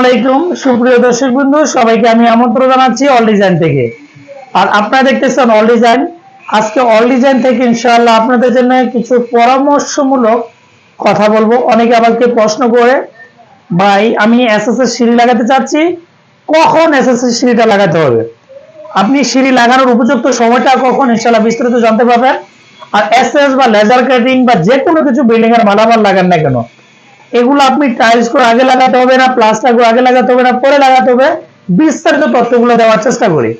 আলাইকুম, সুপ্রিয় দর্শক বন্ধু, সবাইকে আমি আমন্ত্রণ জানাচ্ছি অল ডিজাইন থেকে। আর আপনারা দেখতেছেন অল ডিজাইন আজকে অল ডিজাইন থেকে ইনশাআল্লাহ আপনাদের জন্য কিছু পরামর্শমূলক কথা বলব। অনেকে আমাকে প্রশ্ন করে, ভাই, আমি সিঁড়ি লাগাতে চাচ্ছি, কখন এসএস এর সিঁড়িটা লাগাতে হবে? আপনি সিঁড়ি লাগানোর উপযুক্ত সময়টা কখন ইনশাআল্লাহ বিস্তারিত জানতে পারবেন। আর এসএস বা লেজার কাটিং বা যে কোনো কিছু বিল্ডিং এর মালামাল লাগান না কেন? এগুলো আপনি টাইলস করে আগে লাগাতে হবে না প্লাস্টার করে আগে লাগাতে হবে না, পরে লাগাতে হবে। বিস্তারিত তথ্যগুলো দেওয়ার চেষ্টা করি।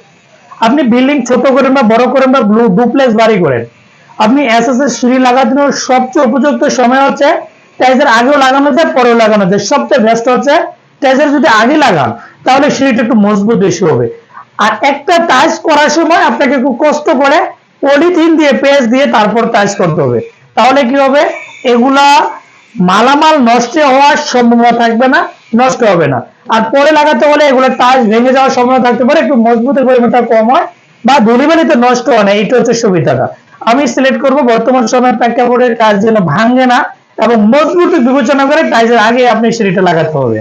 আপনি বিল্ডিং ছোট করেন বা বড় করেন বা ব্লু ডুপ্লেক্স বাড়ি করেন। আপনি এসএস এর সিঁড়ি লাগানোর সবচেয়ে উপযুক্ত সময় হচ্ছে টাইলসের আগেও লাগানো যায়, পরেও লাগানো যায়। সবচেয়ে বেস্ট হচ্ছে টাইলসের যদি আগে লাগান, তাহলে সিঁড়িটা একটু মজবুত বেশি হবে। আর একটা টাইলস করার সময় আপনাকে খুব কষ্ট করে পলিথিন দিয়ে পেজ দিয়ে তারপর টাইলস করতে হবে। তাহলে কি হবে? এগুলা মালামাল নষ্ট হওয়ার সম্ভাবনা থাকবে না, নষ্ট হবে না। আর পরে লাগাতে হলে এগুলো টাইলস ভেঙে যাওয়ার সম্ভাবনা থাকতে পারে, একটু মজবুতের পরিমাণটা কম হয় বা ধুলিবালিতে নষ্ট হয় না, এইটা হচ্ছে সুবিধাটা। আমি সিলেক্ট করব, বর্তমান সময়ের প্রেক্ষাপটের কাজ যেন ভাঙে না এবং মজবুত বিবেচনা করে টাইলসের আগে আপনি সিঁড়িটা লাগাতে হবে।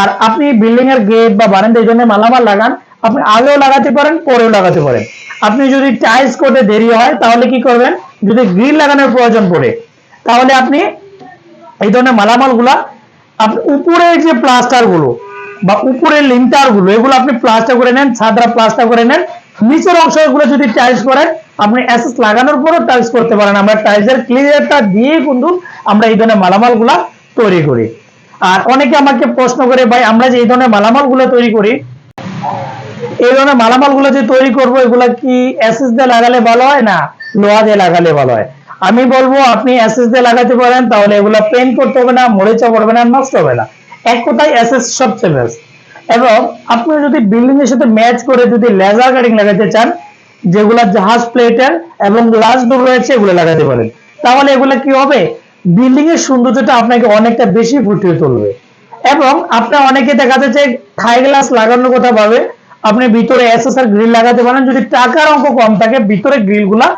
আর আপনি বিল্ডিং এর গেট বা বারান্দা এই জন্য মালামাল লাগান, আপনি আগেও লাগাতে পারেন, পরেও লাগাতে পারেন। আপনি যদি টাইলস করতে দেরি হয়, তাহলে কি করবেন? যদি গ্রিল লাগানোর প্রয়োজন পড়ে, তাহলে আপনি এই ধরনের মালামালগুলা আপনি উপরের যে প্লাস্টারগুলো বা উপরের লিন্টারগুলো, এগুলো আপনি প্লাস্টার করে নেন, ছাদরা প্লাস্টার করে নেন, নিচের অংশগুলো যদি টাইলস করেন, আপনি অ্যাসেস লাগানোর পরও টাইলস করতে পারেন। আমরা টাইলসের ক্লিয়ারটা দিয়ে কিন্তু আমরা এই ধরনের মালামালগুলা তৈরি করি। আর অনেকে আমাকে প্রশ্ন করে, ভাই, আমরা যে এই ধরনের মালামালগুলো তৈরি করি, এই ধরনের মালামালগুলো যে তৈরি করব, এগুলা কি এসএস দিয়ে লাগালে ভালো হয় না? লোহা দিয়ে লাগালে ভালো হয়? আমি বলব, আপনি এসএস দিয়ে লাগাতে পারেন, তাহলে এগুলা পেন্ট করতে হবে না মরিচা পড়বে না, নষ্ট হবে না। এক কথায় এসএস সবচেয়ে বেস্ট এবং আপনি যদি বিল্ডিং এর সাথে ম্যাচ করে যদি লেজার কাটিং লাগাতে চান, যেগুলা জাহাজ প্লেটের এবং গ্লাস ডোর রয়েছে, এগুলো লাগাতে পারেন। তাহলে এগুলা কি হবে? বিল্ডিং এর সৌন্দর্যটা আপনাকে অনেকটা বেশি ফুটিয়ে তুলবে। এবং আপনার অনেকে দেখা যাচ্ছে থাই গ্লাস লাগানোর কথা ভাবে, আপনি ভিতরে এসএসআর গ্রিল লাগাতে পারেন। যদি টাকার অঙ্ক কম থাকে, ভিতরে গ্রিলগুলা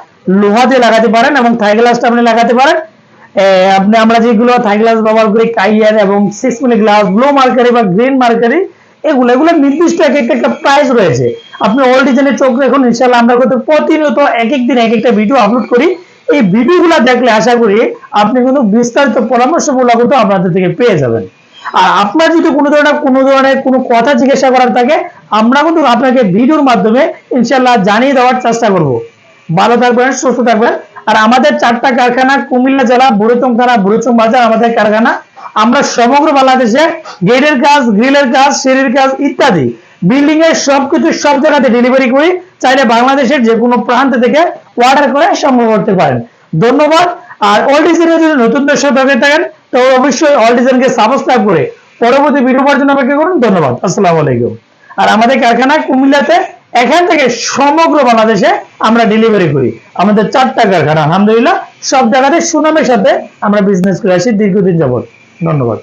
লোহা দিয়ে লাগাতে পারেন এবং থাই গ্লাসটা আপনি লাগাতে পারেন। আপনি, আমরা যেগুলো থাই গ্লাস ব্যবহার করি কাইয়ার এবং six milli glass blue mercury বা গ্রিন মার্কারি এগুলো এগুলো নির্দিষ্ট এক একটা প্রাইস রয়েছে। আপনি অল ডিজাইনের চোখ রাখুন ইনশাল্লাহ আমরা কিন্তু প্রতিনিয়ত এক এক দিন এক একটা ভিডিও আপলোড করি। এই ভিডিওগুলো দেখলে আশা করি আপনি কিন্তু বিস্তারিত পরামর্শমূলক কিন্তু আপনাদের থেকে পেয়ে যাবেন। আর আপনার যদি কোনো ধরনের কোনো ধরনের কোনো কথা জিজ্ঞাসা করার থাকে, আমরা কিন্তু আপনাকে ভিডিওর মাধ্যমে ইনশাল্লাহ জানিয়ে দেওয়ার চেষ্টা করব। ভালো থাকবেন, সুস্থ থাকবেন। আর আমাদের চারটা কারখানা, কুমিল্লা জেলা, বুড়িচং থানা, বুড়িচং বাজার আমাদের কারখানা। আমরা সমগ্র বাংলাদেশে গেটের কাজ, গ্রিলের কাজ, সিঁড়ির কাজ ইত্যাদি বিল্ডিং এর সবকিছু সব জায়গাতে ডেলিভারি করি। চাইলে বাংলাদেশের যে কোনো প্রান্ত থেকে অর্ডার করে সংগ্রহ করতে পারেন। ধন্যবাদ। আর অল ডিজাইনের যদি নতুন দর্শক হয়ে থাকেন, তো অবশ্যই অল ডিজাইনকে সাবস্ক্রাইব করে পরবর্তী ভিডিও পাওয়ার জন্য অপেক্ষা করুন। ধন্যবাদ। আসসালামু আলাইকুম। আর আমাদের কারখানা কুমিল্লাতে এখান থেকে সমগ্র বাংলাদেশে আমরা ডেলিভারি করি। আমাদের চারটা কারখানা আলহামদুলিল্লাহ, সব জায়গাতে সুনামের সাথে আমরা বিজনেস করে আসি দীর্ঘদিন যাবত ধন্যবাদ।